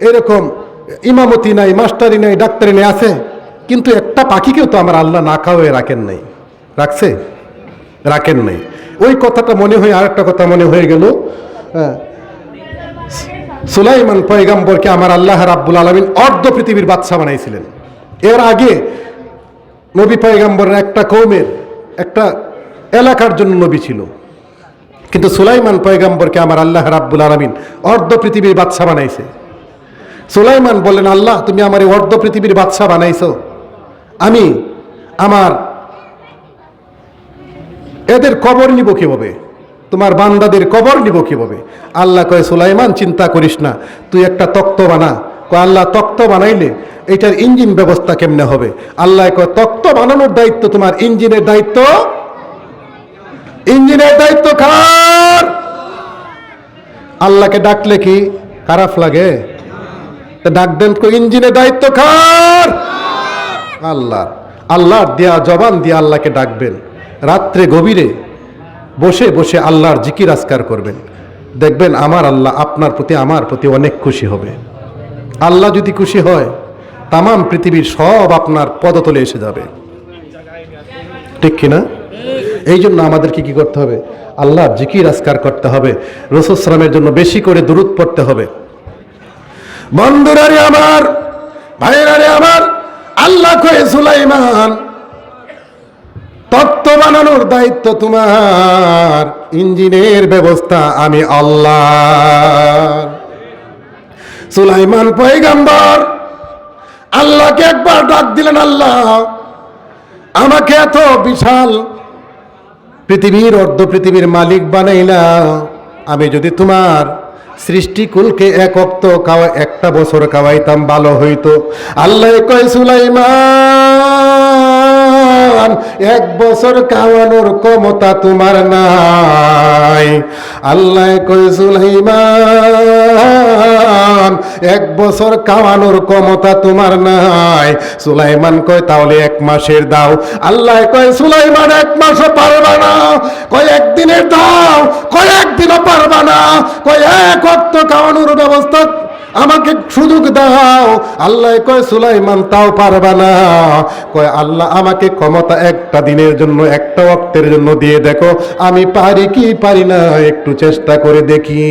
এরকম ইমামতি নাই, মাস্টারি নাই, ডাক্তারি নাই আছে, কিন্তু একটা পাখিকেও তো আমার আল্লাহ না খাওয়াই রাখেন নাই। রাখছে? রাখেন নাই। ওই কথাটা মনে হয়ে আর একটা কথা মনে হয়ে গেল হ্যাঁ। সুলাইমান পয়গাম্বরকে আমার আল্লাহ রাব্বুল আলমিন অর্ধ পৃথিবীর বাদশা বানাইছিলেন। এর আগে নবী পয়গাম্বরের একটা কৌমের, একটা এলাকার জন্য নবী ছিল। কিন্তু সুলাইমান পয়গাম্বরকে আমার আল্লাহ রাব্বুল আলমিন অর্ধ পৃথিবীর বাদশা বানাইছে। সুলাইমান বললেন, আল্লাহ, তুমি আমার এই অর্ধ পৃথিবীর বাদশা বানাইছো। আমি আমার এদের কবর নিব কীভাবে? তোমার বান্দাদের কবর নিব কীভাবে? আল্লাহ কয়, সুলাইমান, চিন্তা করিস না, তুই একটা তক্ত বানা। কয়, আল্লাহ, তক্ত বানাইলে এটার ইঞ্জিন ব্যবস্থা কেমনে হবে? আল্লাহ কয়, তক্ত বানানোর দায়িত্ব তোমার ইঞ্জিনের দায়িত্ব? ইঞ্জিনের দায়িত্ব কার? আল্লাহকে ডাকলে কি খারাপ লাগে? ডাক দেন ইঞ্জিনের দায়িত্ব কার? আল্লাহ। আল্লাহর দেয়া জবান দিয়ে আল্লাহকে ডাকবেন। রাত্রে গভীরে বসে বসে আল্লাহর জিকির আজকার করবেন। দেখবেন আমার আল্লাহ আপনার প্রতি আমার প্রতি অনেক খুশি হবে। আল্লাহ যদি খুশি হয়, তামাম পৃথিবীর সব আপনার পদতলে এসে যাবে। ঠিক কিনা? এই জন্য আমাদেরকে কি করতে হবে? আল্লাহর জিকির আজকার করতে হবে। রসুসলামের জন্য বেশি করে দূরত পড়তে হবে। বন্ধুরারে আমার ভাইরারে আমার, আল্লাহ কয়ে সুলাইমান, তত্ত্ব বানানোর দায়িত্ব তোমার, ইঞ্জিনের ব্যবস্থা আমি আল্লাহ সুলাইমান পয়গাম্বর, আল্লাহকে একবার ডাক দিলেন, আল্লাহ, আমাকে এত বিশাল পৃথিবীর অর্ধ পৃথিবীর মালিক বানাইলা, আমি যদি তোমার সৃষ্টিকুলকে এক অক্ত কাওয়া একটা বছর কাওয়াইতাম ভালো হইতো। আল্লাহ কয় সুলাইমান! এক বছর কাওয়ানোর ক্ষমতা তোমার নাই। আল্লাহ কয় এক বছর কাওয়ানোর ক্ষমতা তোমার নাই। সুলাইমান কয়, তাহলে এক মাসের দাও। আল্লাহ কয়, সুলাইমান, এক মাসও পারবা না। কয়, একদিনের দাও। কয়, একদিনও পারবা না। কয়, এক অক্ত খাওয়ানোর ব্যবস্থা আমাকে সুযোগ দাও। আল্লাহ কয়, সুলাইমান, তাও পারবা না। কয়, আল্লাহ আমাকে ক্ষমতা একটা দিনের জন্য, একটা অক্তের জন্য দিয়ে দেখো। আমি পারি কি পারি না, একটু চেষ্টা করে দেখি।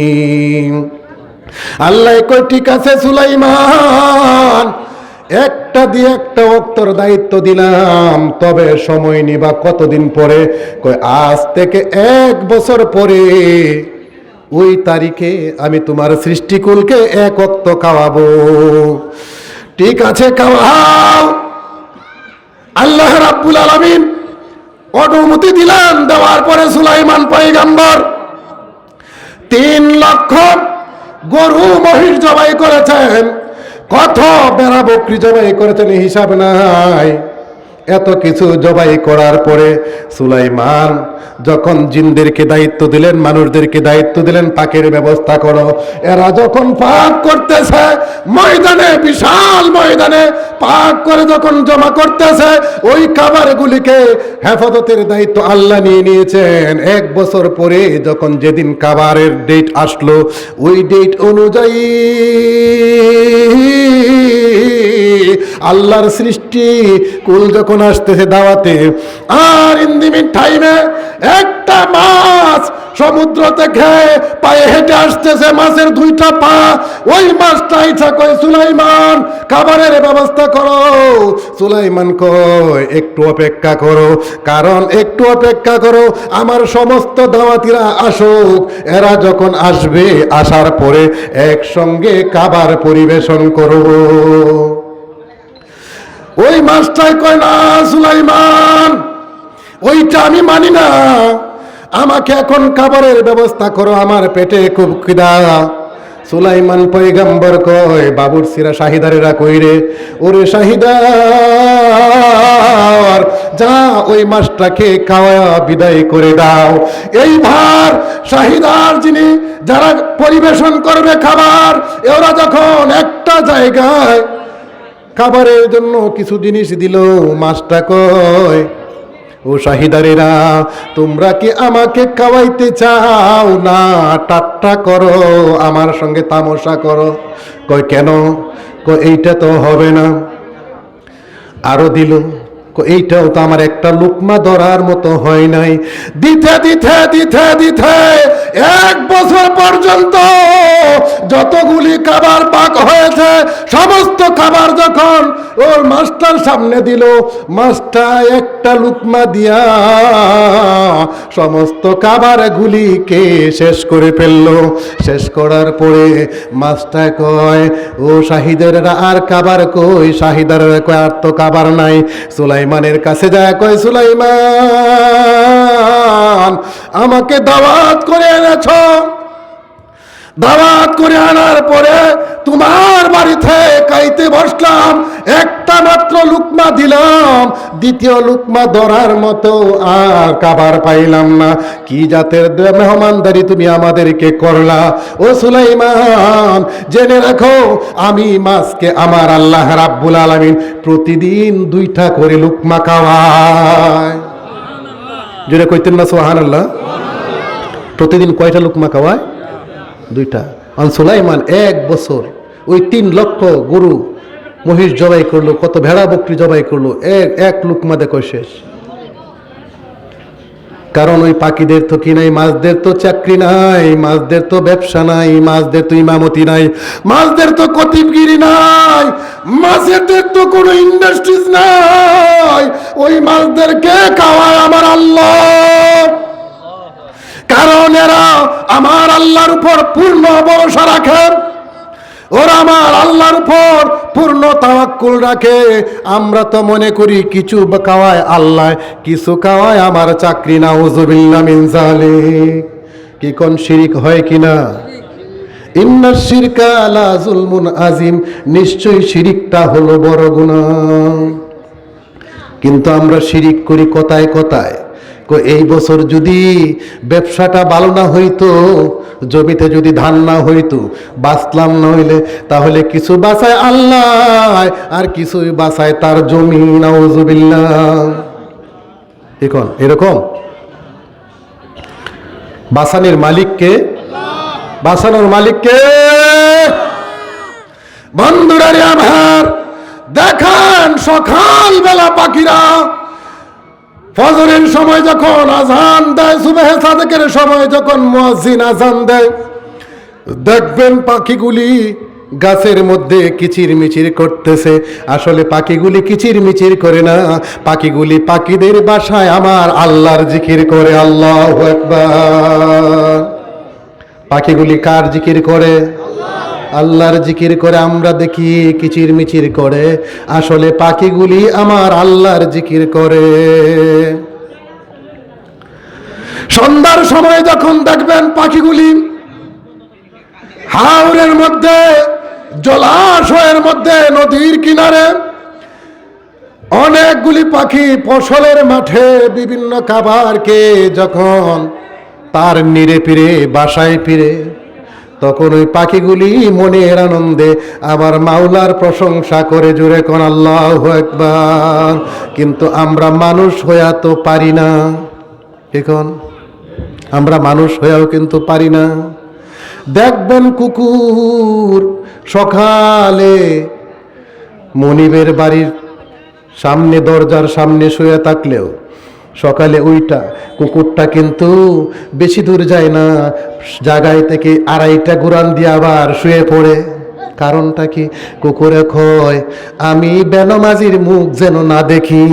আল্লাহ কয়, ঠিক আছে সুলাইমান, একটা দিয়ে একটা অক্তর দায়িত্ব দিলাম, তবে সময় নিবা কতদিন পরে? কয়, আজ থেকে এক বছর পরে। ওই তারিখে আমি তোমার সৃষ্টিকুলকে এক অক্ত খাওয়াবো। ঠিক আছে, খাওয়াও। আল্লাহ রাব্বুল আলামিন অনুমতি দিলেন, দেওয়ার পরে সুলাইমান পয়গাম্বর তিন লক্ষ গরু মহিষ জবাই করেছেন। কত বেড়া বকরি জবাই করেছেন হিসাব নাই। এত কিছু জবাই করার পরে সুলাইমান, যখন জিনদেরকে দায়িত্ব দিলেন, মানুষদেরকে দায়িত্ব দিলেন, পাকের ব্যবস্থা করো। এরা যখন পাক করতেছে, ময়দানে, বিশাল ময়দানে পাক করে যখন জমা করতেছে, ওই কাবারগুলিকে হেফাজতের দায়িত্ব আল্লাহ নিয়ে নিয়েছেন। এক বছর পরে যখন যেদিন কাবারের ডেট আসলো, ওই ডেট অনুযায়ী আল্লাহর সৃষ্টি, কুল যখন আসতেছে দাওয়াতে, আর ইন টাইমে একটা মাছ সমুদ্র থেকে পায়ে হেঁটে আসতেছে, মাছের দুইটা পা। ওই মাছটা ইচ্ছা কয় সুলাইমান, খাবারের ব্যবস্থা করো। সুলাইমান কয়, একটু অপেক্ষা করো, কারণ একটু অপেক্ষা করো, আমার সমস্ত দাওয়াতিরা আসুক। এরা যখন আসবে, আসার পরে একসঙ্গে খাবার পরিবেশন করব। ওই মাছটাই কয়, না, সুলাইমান, ওইটা আমি মানি না। আমাকে এখন খাবারের ব্যবস্থা করো, আমার পেটে খুব খিদা। সুলাইমান পয়গাম্বর কয়, বাবুর সিরা শাহিদারেরা কইরে ওরে শাহিদার, যা ওই মাছটাকে খাওয়া বিদায় করে দাও। এই ভার, শাহিদার যিনি, যারা পরিবেশন করবে খাবার ওরা যখন একটা জায়গায় খাবারের জন্য কিছু জিনিস দিল মাছটা কয় ও শাহিদারেরা, তোমরা কি আমাকে খাওয়াইতে চাও? না, টাট্টা করো, আমার সঙ্গে তামাশা করো। কয় কেন? কয় এইটা তো হবে না। আরও দিল এইটাও তো আমার একটা লুকমা ধরার মতো হয় নাই। দিতে দিতে দিতে দিতে এক বছর পর্যন্ত যতগুলি খাবার পাক হয়েছে, সমস্ত খাবার যখন ওর মাস্টার সামনে দিল, মাস্টার একটা লুকমা দিয়া সমস্ত খাবার গুলিকে শেষ করে ফেলল। শেষ করার পরে মাস্টার কয়, ও শাহিদেরা আর কাবার কই? শাহিদারের কয়, আর তো কাবার নাই। সুলাইমানের কাছে যায় কয়, সুলাইমান আমাকে দাওয়াত করে এনেছ। দাওয়াত করে আনার পরে তোমার বাড়িতে কাইতে বসলাম, একটা মাত্র লুকমা দিলাম, দ্বিতীয় লুকমা ধরার মতো আর কাবার পাইলাম না। কি জাতের মেহমানদারি তুমি আমাদেরকে করলা? ও সুলাইমান, জেনে রাখো, আমি মাছকে আমার আল্লাহ রাব্বুল আলামিন প্রতিদিন দুইটা করে লুকমা খাওয়ায় যেটা কইতেন না সোহান আল্লাহ প্রতিদিন কয়টা লুকমা খাওয়ায়? দুইটা। আন সুলাইমান, এক বছর। ওই তিন লক্ষ গরু মহিষ জবাই করল, কত ভেড়া বকরি জবাই করল, এক এক লুকমা দেখো শেষ। কারণ ওই পাখিদের তো কি নাই, মাছদের তো চাকরি নাই, মাছদের তো ব্যবসা নাই, মাছদের তো ইমামতি নাই, মাছদের তো কতিবগিরি নাই, মাছেদের তো কোনো ইন্ডাস্ট্রিজ নাই। ওই মাছদেরকে খাওয়ায় আমার আল্লাহ। কারণ এরা আমার আল্লাহর উপর পূর্ণ ভরসা রাখে। ওরা আমার আল্লাহর উপর পূর্ণ তাওয়াক্কুল রাখে। আমরা তো মনে করি কিছু খাওয়ায় আল্লাহ, কিছু খাওয়ায় আমার চাকরি না উজুবিল্লা মিন জালিক কি কোন শিরিক হয় কিনা ইন্না শিরকা লা জুলমুন আজিম, নিশ্চয়ই শিরিকটা হলো বড় গুনাহ। কিন্তু আমরা শিরিক করি কথায় কথায়। এই বছর যদি ব্যবসাটা ভালো না হইতো, জমিতে যদি ধান না হইতো, বাঁচলাম না হইলে, তাহলে কিছু বাঁচায় আল্লাহ, আর কিছুই বাঁচায় তার জমি, নাউজুবিল্লাহ। এখন, এরকম? বাসানের মালিককে বাসানোর মালিককে বন্ধুরা আমার! দেখান সকালবেলা পাখিরা। ফজরের সময় যখন আজান দেয়, সুবেহ সাদেকের সময় যখন মুয়াজ্জিন আজান দেয়, দেখবেন পাখিগুলি গাছের মধ্যে কিচির মিচির করতেছে। আসলে পাখিগুলি কিচির মিচির করে না। পাখিগুলি পাখিদের বাসায় আমার আল্লাহর জিকির করে, আল্লাহ একবার পাখিগুলি কার জিকির করে? আল্লাহর জিকির করে আমরা দেখি কিচির মিচির করে। আসলে পাখিগুলি আমার আল্লাহর জিকির করে। সন্ধ্যার সময় যখন দেখবেন পাখিগুলি হাওরের মধ্যে, জলাশয়ের মধ্যে, নদীর কিনারে, অনেকগুলি পাখি ফসলের মাঠে বিভিন্ন খাবারকে যখন তার নিরে ফিরে, বাসায় ফিরে তখন ওই পাখিগুলি মনের আনন্দে আবার মাওলার প্রশংসা করে জুড়ে কোন আল্লাহ একবার কিন্তু আমরা মানুষ হইয়া তো পারি না। এখন আমরা মানুষ হয়েও কিন্তু পারি না। দেখবেন কুকুর সকালে মনিবের বাড়ির সামনে, দরজার সামনে শুয়ে থাকলেও সকালে ওইটা, কুকুরটা কিন্তু বেশি দূর যায় না, জায়গায় থেকে আড়াইটা গুরান দিয়ে আবার শুয়ে পড়ে। কারণটা কি? কুকুরে কয়, আমি বেনমাজির মুখ যেন না দেখি।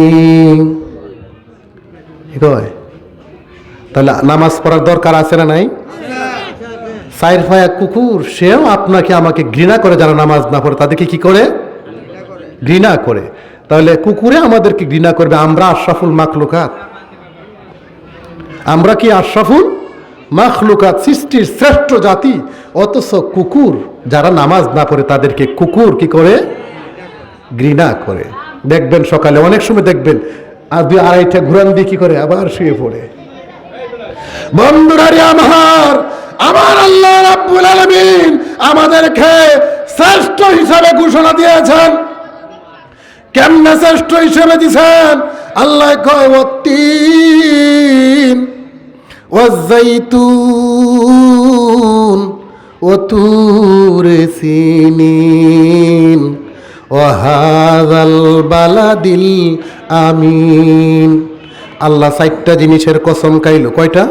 কয়? তাহলে নামাজ পড়ার দরকার আছে না নাই? সাইর ফায়া কুকুর, সেও আপনাকে আমাকে ঘৃণা করে যারা নামাজ না পড়ে, তাদেরকে কি করে? ঘৃণা করে। তাহলে কুকুরে আমাদেরকে ঘৃণা করবে, আমরা আশরাফুল মাখলুকাত। আমরা কি আশরাফুল? মাখলুকাত সৃষ্টির শ্রেষ্ঠ জাতি, অথচ কুকুর, যারা নামাজ না পড়ে তাদেরকে কুকুর কি করে? ঘৃণা করে। দেখবেন সকালে, অনেক সময় দেখবেন, আর দুই আড়াইটা ঘুরান দিয়ে কি করে? আবার শুয়ে পড়ে। বন্ধুরারে আমার আমার আল্লাহ রাব্বুল আলামিন আমাদেরকে শ্রেষ্ঠ হিসাবে ঘোষণা দিয়েছেন। কেমনে শ্রেষ্ঠ হিসেবে দিছেন আল্লাহ কয় তিন ও সিনিন ওহাদাল বালাদিল আমিন। আল্লাহ চারটা জিনিসের কসম কাইল কয়টা?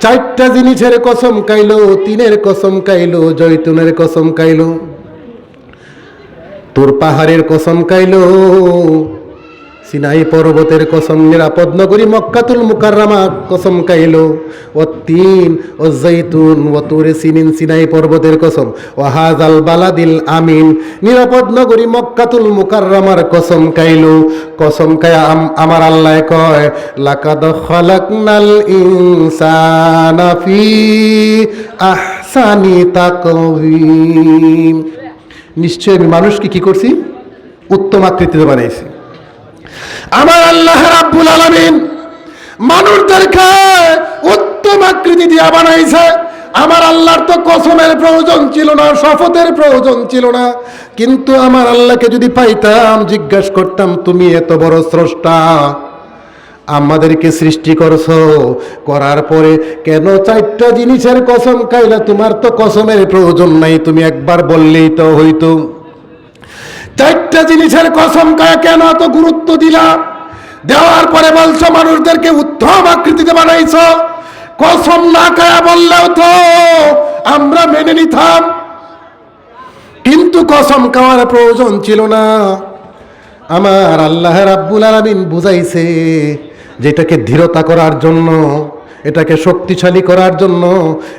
চারটা জিনিসের কসম কাইল তিনের কসম কাইল জৈতুনের কসম কাইল তোর পাহাড়ের কসম কাইল সিনাই পর্বতের কসম নিরাপদ নগরী মক্কাতুল মুকাররামা কসম কাইলো ও তিন, ও জৈতুন, ও তুরে সিনিন সিনাই পর্বতের কসম। ও হাজাল বালাদিল আমিন, নিরাপদ নগরী মক্কাতুল মুকাররামার কসম কাইলো কসম কায়া আম- আমার আল্লাহ কয়, লাকাদ খালাকনাল ইনসানা ফি আহসানি তাকওয়িম। নিশ্চয় আমি মানুষকে কি করছি? উত্তম আকৃতিতে বানাইছি। আমার আল্লাহ রাব্বুল আলামিন মানুষদেরকে উত্তম আকৃতি দিয়া বানাইছে। আমার আল্লাহর তো কসমের প্রয়োজন ছিল না, শপথের প্রয়োজন ছিল না। কিন্তু আমার আল্লাহকে যদি পাইতাম, জিজ্ঞাসা করতাম, তুমি এত বড় স্রষ্টা, আমাদেরকে সৃষ্টি করছ। করার পরে কেন চারটা জিনিসের কসম খাইলা? তোমার তো কসমের প্রয়োজন নাই। তুমি একবার বললেই তো হইতো। চারটা জিনিসের কসম খায় কেন এত গুরুত্ব দিলা? দেওয়ার পরে বলছো, মানুষদেরকে উত্তম আকৃতিতে বানাইছ। কসম না খায়া বললেও তো আমরা মেনে নিতাম। কিন্তু কসম খাওয়ার প্রয়োজন ছিল না। আমার আল্লাহ রাব্বুল আলামিন বুঝাইছে, যেটাকে ধীরতা করার জন্য এটাকে শক্তিশালী করার জন্য,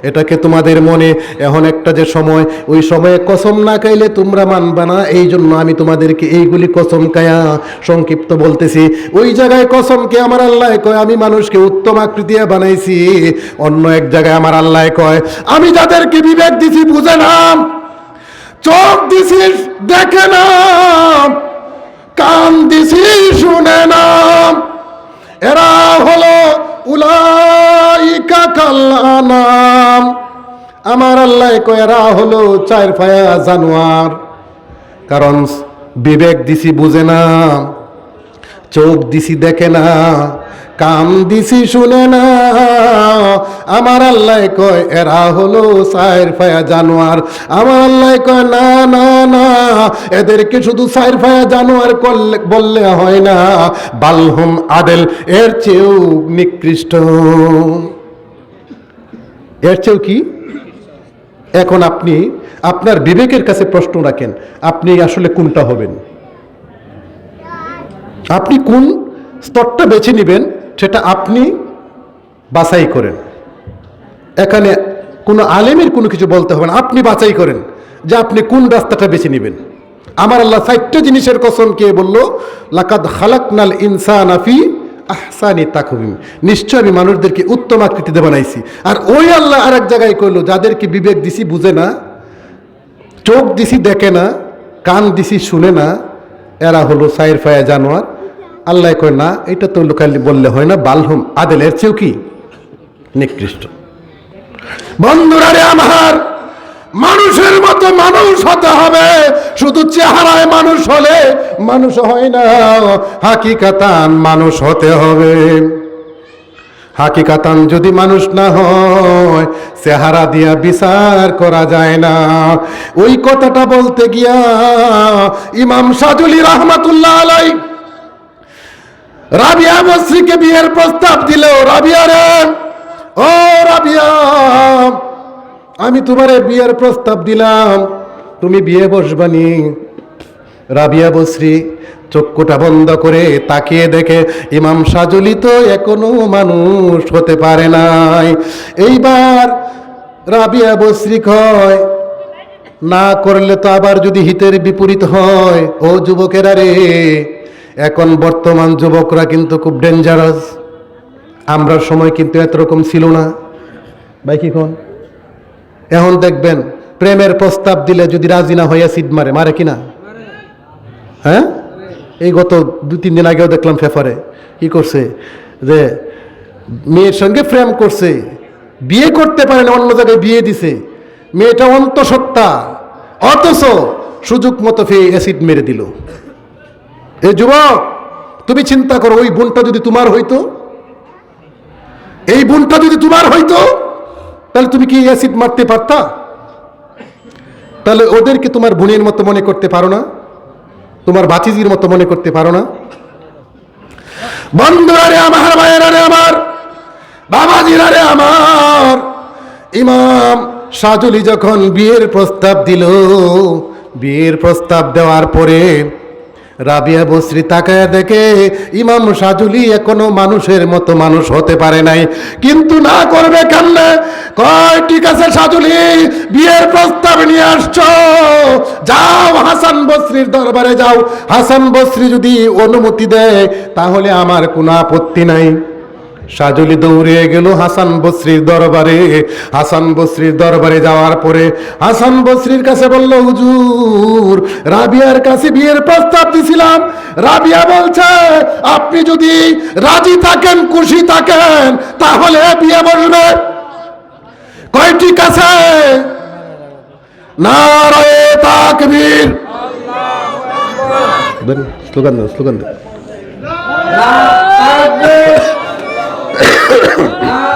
এটাকে তোমাদের মনে এখন একটা যে সময়, ওই সময়ে কসম না খাইলে তোমরা মানবা না, এই জন্য আমি তোমাদেরকে এইগুলি কসম কায়া সংক্ষিপ্ত বলতেছি। ওই জায়গায় কসমকে আমার আল্লাহ কয়, আমি মানুষকে উত্তম আকৃতি বানাইছি, অন্য এক জায়গায় আমার আল্লাহ কয়, আমি যাদেরকে বিবেক দিছি বুঝে নাম, চোখ দিছিস দেখে না কান দিছি শুনে না এরা হলো উলাইকা কাল্লানাম আমার আল্লাহ কয়, এরা হলো চার পায়া জানোয়ার। কারণ বিবেক দিছি বুঝে না, চোখ দিছি দেখে না, কান দিছি শুনে না। আমার আল্লাহ কয়, এরা হলো সাইর ফায়া জানোয়ার। আমার আল্লাহ কয়, না না না, এদেরকে শুধু সাইর ফায়া জানোয়ার করলে, বললে হয় না। বালহুম আদেল, এর চেয়েও নিকৃষ্ট। এর চেয়েও কি? এখন আপনি, আপনার বিবেকের কাছে প্রশ্ন রাখেন, আপনি আসলে কোনটা হবেন? আপনি কোন স্তরটা বেছে নেবেন, সেটা আপনি বাছাই করেন। এখানে কোনো আলেমের কোনো কিছু বলতে হবে না, আপনি বাছাই করেন যে আপনি কোন রাস্তাটা বেছে নেবেন। আমার আল্লাহ চারটা জিনিসের কসম কে বলল, লাকাদ খালাকনাল ইনসান আফি আহসানি তাকবিম নিশ্চয় আমি মানুষদেরকে উত্তম আকৃতি আকৃতিতে বানাইছি। আর ওই আল্লাহ আর এক জায়গায় কইলো, যাদেরকে বিবেক দিছি বুঝে না, চোখ দিছি দেখে না, কান দিছি শুনে না, এরা হলো সাইর ফায়া জানোয়ার। আল্লাহ কয়, না, এটা তো লোকালি বললে হয় না, বালহুম, আদেলের চেয়েও কি? নিকৃষ্ট। বন্ধুরা রে আমার! মানুষের মতো মানুষ হতে হবে। শুধু চেহারায় মানুষ হলে মানুষ হয় না। হাকিকাতান মানুষ হতে হবে। হাকিকাতান যদি মানুষ না হয়, চেহারা দিয়া বিচার করা যায় না। ওই কথাটা বলতে গিয়া ইমাম সাজুলি রহমাতুল্লাহ আলাই রাবিয়া বস্রীকে বিয়ের প্রস্তাব দিল রাবিয়া রে, ও রাবিয়া আমি তোমারে বিয়ের প্রস্তাব দিলাম। তুমি বিয়ে বসবানি রাবিয়া বসরি চক্ষুটা বন্ধ করে তাকিয়ে দেখে ইমাম সাজুলি তো এখনও মানুষ হতে পারে নাই। এইবার রাবিয়া বসরি কয়, না করলে তো আবার যদি হিতের বিপরীত হয়, ও যুবকেরা রে, এখন বর্তমান যুবকরা কিন্তু খুব ডেঞ্জারাস আমরা সময় কিন্তু এত রকম ছিল না। ভাই এখন দেখবেন, প্রেমের প্রস্তাব দিলে যদি রাজি না হইয়া সিট মারে মারে কিনা? হ্যাঁ? এই গত দু তিন দিন আগেও দেখলাম পেপারে কি করছে? যে মেয়ের সঙ্গে প্রেম করছে, বিয়ে করতে পারে না, অন্য জায়গায় বিয়ে দিছে। মেয়েটা অন্তঃসত্ত্বা, অথচ সুযোগ মতো ফেয়ে অ্যাসিড মেরে দিল। এ যুবক, তুমি চিন্তা করো, ওই বোনটা যদি তোমার হইতো, এই বোনটা যদি তোমার হইতো তাহলে তুমি কি অ্যাসিড মারতে পারতা? তাহলে ওদেরকে তোমার বোনের মতো মনে করতে পারো না? তোমার বাচিজির মতো মনে করতে পারো না? বন্ধুরা রে আমার ভাইয়েরা রে আমার বাবাজিরা রে আমার, ইমাম সাজুলি যখন বিয়ের প্রস্তাব দিল, বিয়ের প্রস্তাব দেওয়ার পরে রাবিয়া বসরি তাকায় দেখে ইমাম সাজুলি এখনও মানুষের মতো মানুষ হতে পারে নাই। কিন্তু না করবে কেমনে? কয়, ঠিক আছে সাজুলি, বিয়ের প্রস্তাব নিয়ে আসছো। যাও হাসান বসরির দরবারে যাও। হাসান বসরি যদি অনুমতি দেয়, তাহলে আমার কোনো আপত্তি নাই। সাজুলি দৌড়ে গেল হাসান বসরির দরবারে। হাসান বসরির দরবারে যাওয়ার পরে হাসান বসরির কাছে বলল হুজুর রাবিয়ার কাছে বিয়ের প্রস্তাব দিছিলাম। রাবিয়া বলছে আপনি যদি রাজি থাকেন খুশি থাকেন তাহলে বিয়ে বলবে। কয় ঠিক আছে। নারায়ে তাকবীর। স্লোগান দেন স্লোগান দেন। Ah!